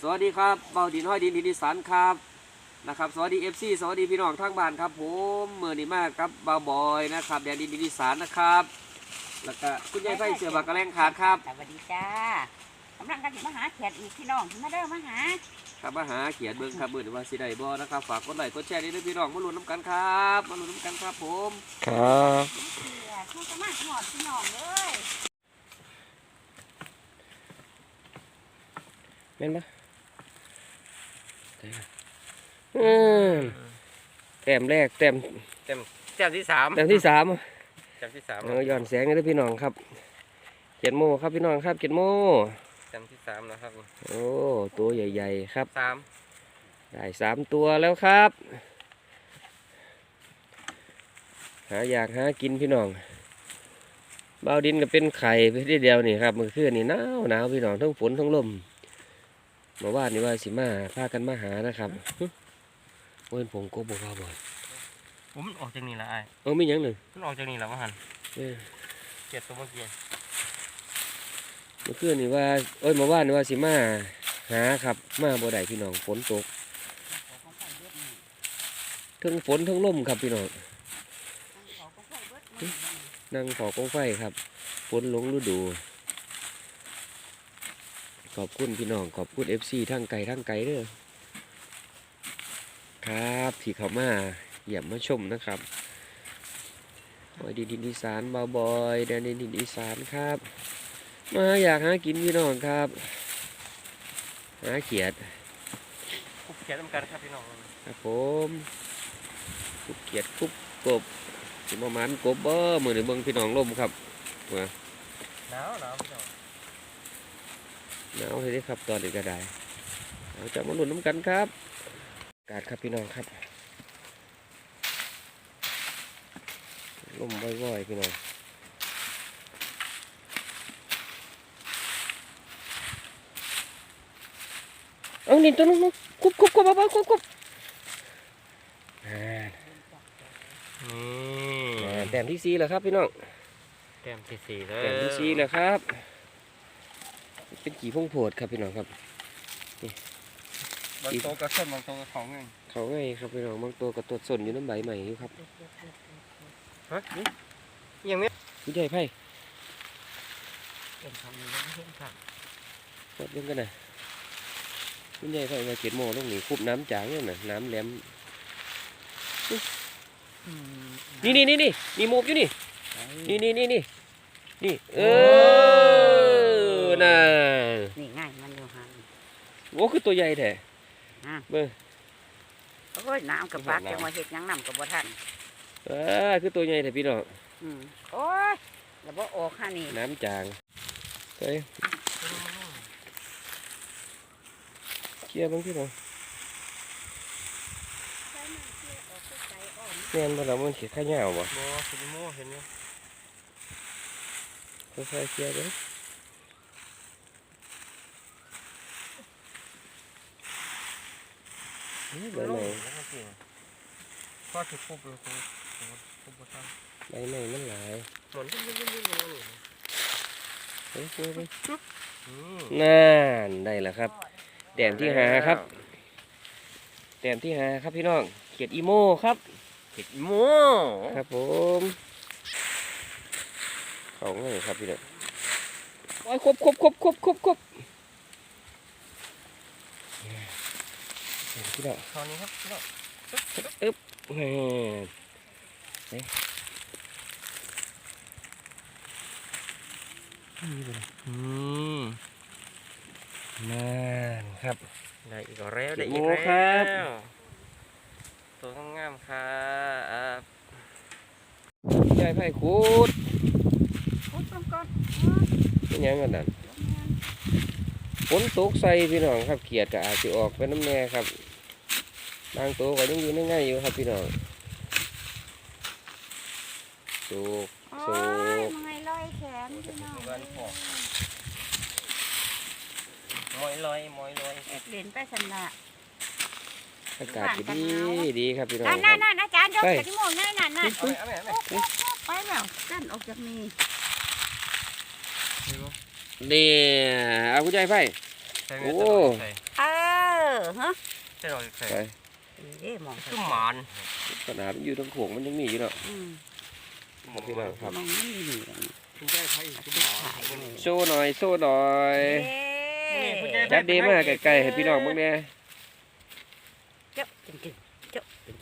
สวัสดีครับเบาดินห้อยดินดินดิสันครับนะครับสวัสดีเอฟซีสวัสดีพี่น้องทางบ้านครับผมเมื่อนี้มากครับเบาบอยนะครับแดนดินดินดิสันนะครับ แล้วก็คุณยายไฟเสือบักกระแรงขาดครับสวัสดีจ้ากำลังกันสิมาหาเขียดอีกพี่น้องมาเด้อมาหาครับมาหาเขียนเบิ้งครับเบิ้งว่าสิได้บ่นะครับฝากกดไลค์กดแชร์ด้วยนะพี่น้องมาลุ้นน้ำกันครับมาลุ้นน้ำกันครับผมครับเขียดเขาจะมาหอดพี่น้องเลยแม่นปะ อืมแต้มแรกแต้มแต้มที่สามแต้มที่สามแต้มที่สามเอาย้อนแสงเลยเด้อพี่น้องครับเจ็ดโมครับพี่น้องครับเจ็ดโมแต้มที่สามนะครับ โอ้ตัวใหญ่ ๆ ครับสามได้สามตัวแล้วครับ หาอยากหากินพี่น้องเบาวดินก็เป็นไข่ไปทีเดียวนี่ครับเมื่อคืนนี่หนาวหนาวพี่น้องทั้งฝนทั้งลม เมาว่านนี่ว่าสิมาพากันมาหานะครับหึเว้นผงโกบบอกว่าบ่อยผมออกจากนี่ละไอ้เออไม่ยังหนึ่งมันออกจากนี่ละว่าหันเออเจ็ดตัวเมื่อกี้เมื่อคืนนี่ว่า เอ้ยเมาว่านนี่ว่าสิมาหาครับ มาบ่ได้พี่น้องฝนตกทั้งฝนทั้งลมครับพี่น้องนั่งเผากองไฟครับฝนหลงฤดู ขอบคุณพี่น้องขอบคุณเอฟซีทั้งไก่ทั้งไก่เด้อครับที่เขามาเยี่ยมมาชมนะครับบอยดินดินอีสานบาวบอยแดนดินดินอีสานครับ มาอยากหากินพี่น้องครับหาเขียดคุกเขียนเหมือนกันครับพี่น้องครับผมคุกเขียดคุกกบสิมามันกบเบอร์มือในเบิ้งพี่น้องลมครับหนาวหนาวพี่น้อง หนาวเลยเด้ครับตอนนี้ก็ได้เราจะมาหนุนน้ำกันครับอากาศครับพี่น้องครับลมว่อยๆพี่น้องเอานี่ตัวนึงคุบคุบคุบคุบคุบคุบอ่านี่อ่าแต้มที่สี่แล้วครับพี่น้องแต้มที่สี่เลยแต้มที่สี่แล้วครับ เป็นกี่พงโผดครับพี่น้องครับบางโตวกระส้นบางโตวกระของเงินเขาไงครับพี่น้องบางตัวก็ตัวสนอยู่น้ำใบใหม่อยู่ครับฮะนี่ยังไม่ผู้ใหญ่ไพ่เป็นคำนี้ไม่เห็นครับวัดเบิ่งกันนะผู้ใหญ่ไพ่มาเก็ดโมลงนี่คุบน้ำจางเนี่ยนะน้ำแหลมนี่นี่นี่นี่นี่โมกอยู่นี่นี่นี่นี่นี่นี่เออ น่ะนี่ง่ายมันอยู่หันโอ้คือตัวใหญ่แท้อะเบิ่งโอ้ยน้ำกับปากจังว่าเห็ดหยังน้ำกับบ่ทันเออคือตัวใหญ่แท้พี่น้องอืมโอ้ยแล้วบ่ออกห่านี่น้ำจางเฮ้ยเคลียร์เบ้างพี่น้องแม่นบ่ล่ะมันเขียข้าเหนียวบ่บอสุนิโมเห็นไหมค่อยๆเคลียร์เด้อ เฮ้ยใบลใหม่งแล้วก็เก่งพ่อถือคุบเลยคุบคุบคุบทันใบใหม่มันหลายหมุนยิ่งยิ่งยิ่งยิ่งยิ่งเฮ้ยเฮ้ยเฮ้ยอืมนั่นได้แล้วครับ แต้มที่หาครับ แต้มที่หาครับพี่น้อง เขียดอีโมครับเห็ดอีโมครับผมเขาไงครับพี่น้องโอ้ยครบครบครบครบครบครบ พี่น้องตอนนี้ครับพี่น้องแหม่เอ๊ะอืมนั่นครับ ได้อีกแล้วได้อีกแล้วตัวงามครับยายไผ่คูดพุดลงก่อนเป็นยังกันนั่นฝนตกใส่พี่น้องครับเกียดก็อาจจะออกเป็นน้ำแน่ครับ บางตัวก็ยังอยู่ในง่ายอยู่ครับพี่น้องสูกโอ้สูยกมันไงลอยแขนพี่น้องมอยลอยมอยลอยเอ็ดเล่นไปสันละอากาศก็ดีดีครับพี่น้องนั่นคนั่รันบนั่นอาจารย์ยกไปกระดิ่งโมงนั่นนั่นนั่นเอาไหมเอาไหมเอาไหมไปแล้วกั้นออกจากนี่เนี่ยเอาผู้ใหญ่ไผ่ใส่ไหมโอ้ใส่เออฮะใช่หรอแค่ไป เอ๊ะมองคือหมานขนาดมันอยู่ทั้งโขงมันยังมีอยู่เนาะอืมครับพี่น้องครับมองนี่นี่คุณได้ไพ่คือหมานโชว์หน่อยโชว์หน่อยเอ๊ะจับดีมากไกลๆให้พี่น้องมึงเนี่ยเจ้าจริงๆเจ้าจริง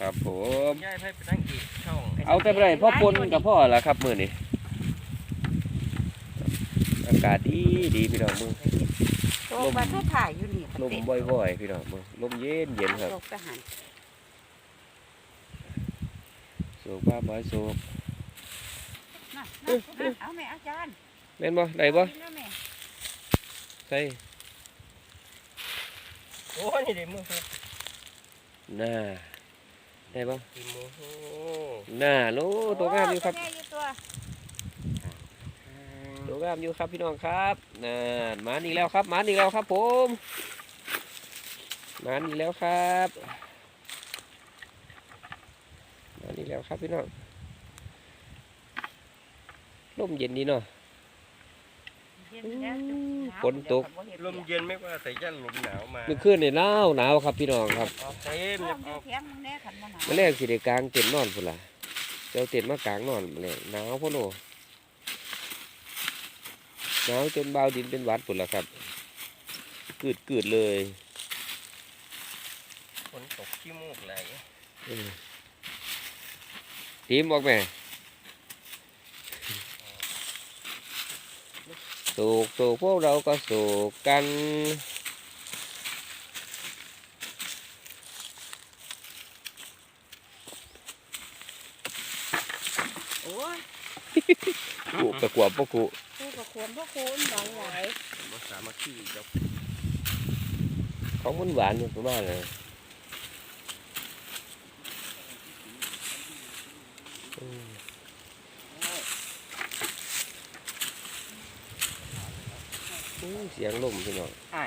ครับผมย้ายไพ่ไปตั้งอีกช่องๆเอาแต่ไรพ่อปนกับพ่อละครับมื้อนี้ อากาศดีดีพี่น้องมึงโตมาทุกถ่ายอยู่นี่ลมบ่อยๆพี่น้องมึงลมเย็นเย็นครับโตกระหันโศกบ้าบ่อยโศกน่ะน่ะน่ะเอาแม่อาจารย์แม่นบ่ได้บ่กินแล้วแม่ใส่โอ้นี่เด็กมือหน้าได้บ่กี่โมงหน้าโลตัวงามอยู่ครับ โแม่อยู่ตัวตัวงามอยู่ครับพี่น้องครับนั่นมาอีกแล้วครับมาอีกแล้วครับ ผมมาอีกแล้วครับมาอีกแล้วครับพี่น้องลมเย็นดีเนาะเย็นแล้วจุ๊บฝนตกลมเย็นไม่ว่าแต่ย่านลมหนาวมาเมื่อคืนนี่หนาวหนาวครับพี่น้องครับเอาเต็มเย็เนี่ยนเอาเทียมแน่ขันมาหนาวเมื่อแรกสิได้กลางเต็นท์นอนพุ่นล่ะเจ้าเต็นท์มากลางนอนมาเลยหนาวพ่อโน หนาวจนบาวดินเป็นหวัดพุ่นล่ะครับกืดกืดๆเลยฝนตกขี้มูกไหลอืมทีมออกแม่สูกสูกพวกเราก็สูกกันโอ้ยกุกระกวบพวกกุ กูกับควรพวกคุณหวังไหวมาสามัคคีกับของมันหวานอยู่ประมาณนั้นอืมอู้เสียงลมพี่น้องใช่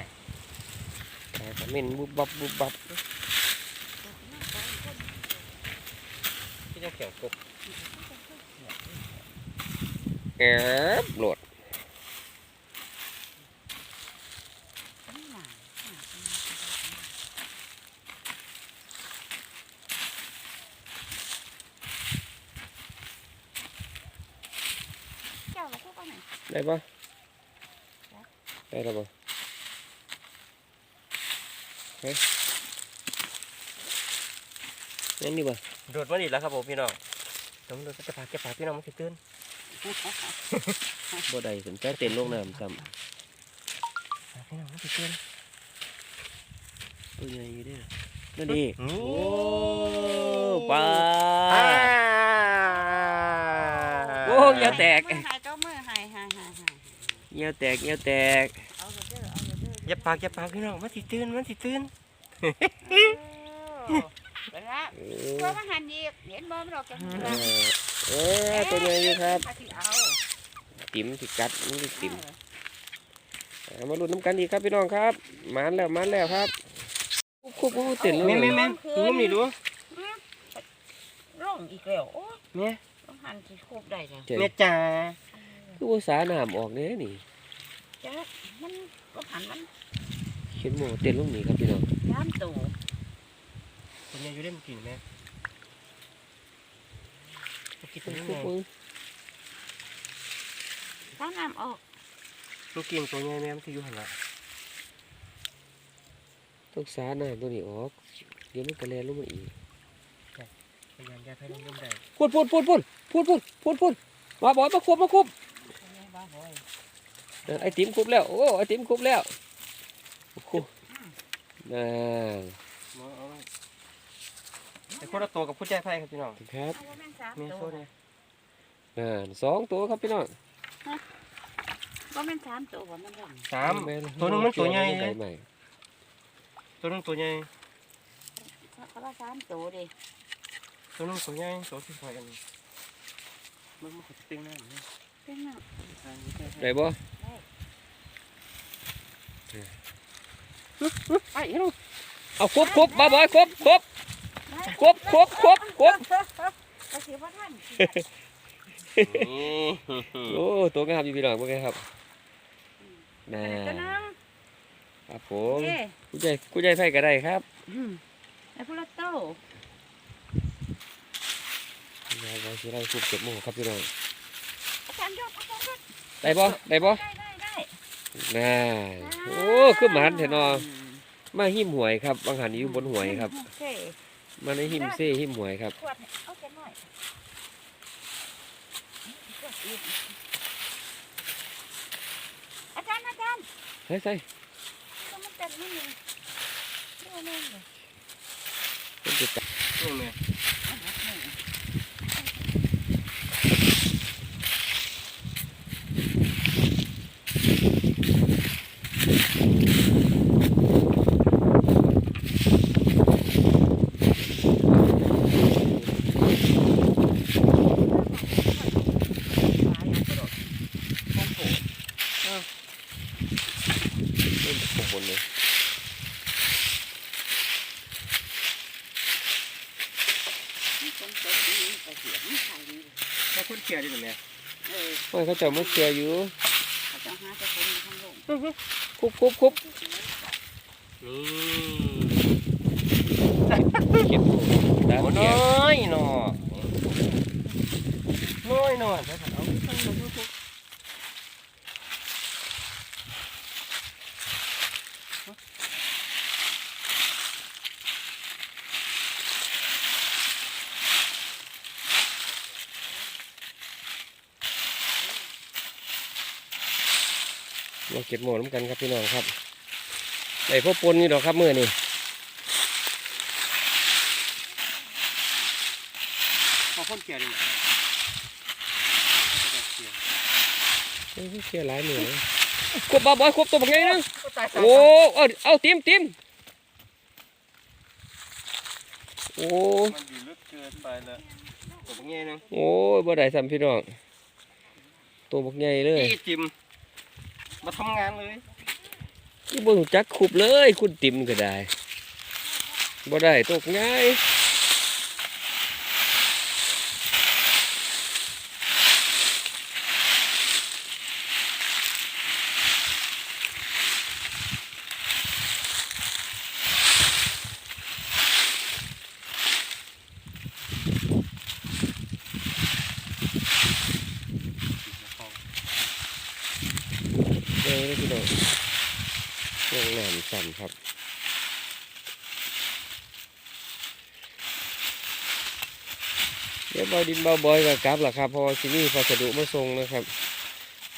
แต่ก็เม่นบุบบับบุบบับที่ยังแข็งกบแอบโหลด เจ้าเราพูดว่าไง ได้ ปะได้แล้วปะเฮ้ยนั่นดีปะโดดมาดิแล้วครับผมพี่น้องต้องโดดจะพาแกพาพี่น้องมาสิตื่นบ่ได้สนใจเต้นลงน้ำซ้พาพี่น้องมาสิตื่นำตัวใหญ่อยู่เด้อนั่นดีโอ้โอ้ปลาโอ้เหงียวแตก เหงียวแตกเหงียวแตกเอาเด้อเอาเด้ออย่าปากอย่าปากพี่น้องมาสิตื่นมาสิตื่นไปละเอตัวอมาหันอีกเห็นบ่มันออกจากเออเออตัวใหญ่อยู่ครับเอาสิเอาติ๋มสิกัดมันสิติ๋มเอามาลุ้นน้ำกันอีกครับพี่น้องครับมานแล้วมานแล้วครับคุบคุบคุบเต้นลงแม่แม่แม่งุ้มนี่ดูร่องอีกแล้วโอ้แม่ต้องหันสิคูบได้แล้วเจ๋งแม่จ๋าคือภาษาน้ำออกเนี่ยนี่ จ้ะมันก็หันมันเขียนโมเต้นลงนี่ครับพี่น้องน้ำตู่คนยังอยู่ได้มากินแม่มากินคุตัวบนี้คุบไงคุบถ้าน้ำออกลูกกินตัวใหญ่แม่มันจะอยู่หันละต้องสาน้ำตัวนี้ออก เดี๋ยวมันกระแลนลงมาอีกพยายามย้ายให้ลงร่มได้พูดพูดพูดพูดพูดพูดพูดพูดมาบอยมาคุบมาคุบบ้าบ่อยเออ ไอติ๋มคุบแล้ว โอ้ ไอติ๋มคุบแล้วคุบน่ามาเอาไว้ไอ้คนละตัวกับผู้ใจไพ่ครับพี่น้องครับเอาว่าแม่งสามแม่ตัโซ่วเนี่ยน่าสองตัวครับพี่น้องว่าแม่งสามตัวบ่มันร่องสามแม่ตัวหนึงมันตัวใหญ่ใหญ่ใหม่ตัวหนึงตัวใหญ่เขาว่าสามตัวดิตัวหนึงตัวใหญ่ตัวที่คอยกันมันมันขดติ้งหน้า ได้บ่ไปเอาครบครบบ้าบอยครบครบครบครบครบครบอท่โอ้ตัวงามอยู่พี่น้องเป็นไงครับน่าครับผมกู้ใจกู้ใจไพ่ก็ได้ครับไอ้พวกาโต้นี่เราใช้ไรคูบเก็บโม่ครับพี่น้อง อาจารย์ยอดอาจารย์ยอดได้บ่ได้บ่ได้ได้ได้น่าโอ้คือหมานแท้เนาะมาหิมหวยครับบางหันอยู่บนหวยครับโอเคมาในหิมเซ่หิมหวยครับขวดเอาแค่หน่อยขวดอีกอาจารย์อาจารย์ใส่ใส่ต้องมันแต่นี่นึงนี่นึงเลยเป็นจุดจับนี่แม่เอาหัก เล่นแบบบนเลยนี่คนโตดีแต่เสียงไม่ใช่ดีถ้าคุณเขียดีหรือแม่เออว่าเขาเจะมาเชียร์อยู่เขาจะหาแต่คนทั้งโลกคุบคุบคุบนี่เก็บหมูตามโอ้เกียน้ร์อยหนอน้อยหนอใช่ครับเอา มาเก็บหมูน้ำกันครับพี่น้องครับไอ้พวกปนนี่ดอกครับมือนี่พอคนเขียดีเอ้ยเชียร์หลายมือนะควบบ่าบอยควบตัวบักใหญ่นะตายโอ้เอาเอาติมติมโอ้มันอยู่ลึกเกินไปแล้วตัวเป็นไงนึงโอ้ยบ่ได้ซ้ำพี่น้องตัวบักใหญ่เลยจี้จิม มาทำงานเลยที่บ่งจักคุบเลย คุณติมก็ได้บ่ได้ตกง่าย เด้อพี่น้องย่างน้ำสั่นครับเดี๋ยวบอยดินเบาบอยกับกลับล่ะครับพราะว่าที่นี่พัสดุมาส่งนะครับ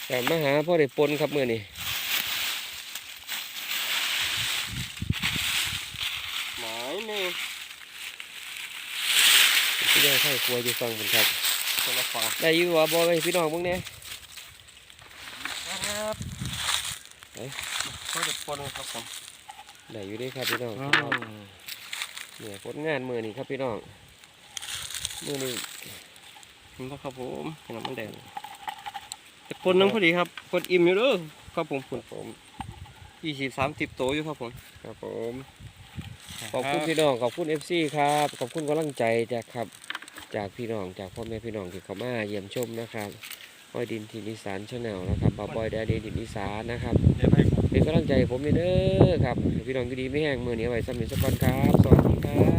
แต่มาหาพ่อได้ปนครับเมื่อนี้หมายนี่พี่น้องให้ครัวอยู่ฟังผมครับคนละฝั่งได้อยู่ว่าบอยพี่น้องมึงเนี่ยครับ ก็เด็ดปนครับผมได้อยู่เด้ครับพี่น้องเนี่ยผลงานมือนี้ครับพี่น้องมือนี้นี่นะครับผมเป็นน้ำมันแดงแต่ปนนึงพอดีครับปนอิ่มอยู่เด้อครับผมปนผมยี่สิบสามสิบโตอยู่ครับผมครับผมขอบคุณพี่น้องขอบคุณเอฟซีครับขอบคุณกำลังใจจากครับ จากพี่น้องจากพ่อแม่พี่น้องที่เขามาเยี่ยมชมนะครับ บอยดินทีนิสานชาแนลนะครับบาบอยแดดินดินอีสานนะครับเดี๋ยวไปเป็นกำลังใจให้ผมเด้อครับให้พี่น้องก็ดีไม่แห้งมือนี้เอาไว้สำเร็จสักก่อนครับ สวัสดีครับสวัสดีครับ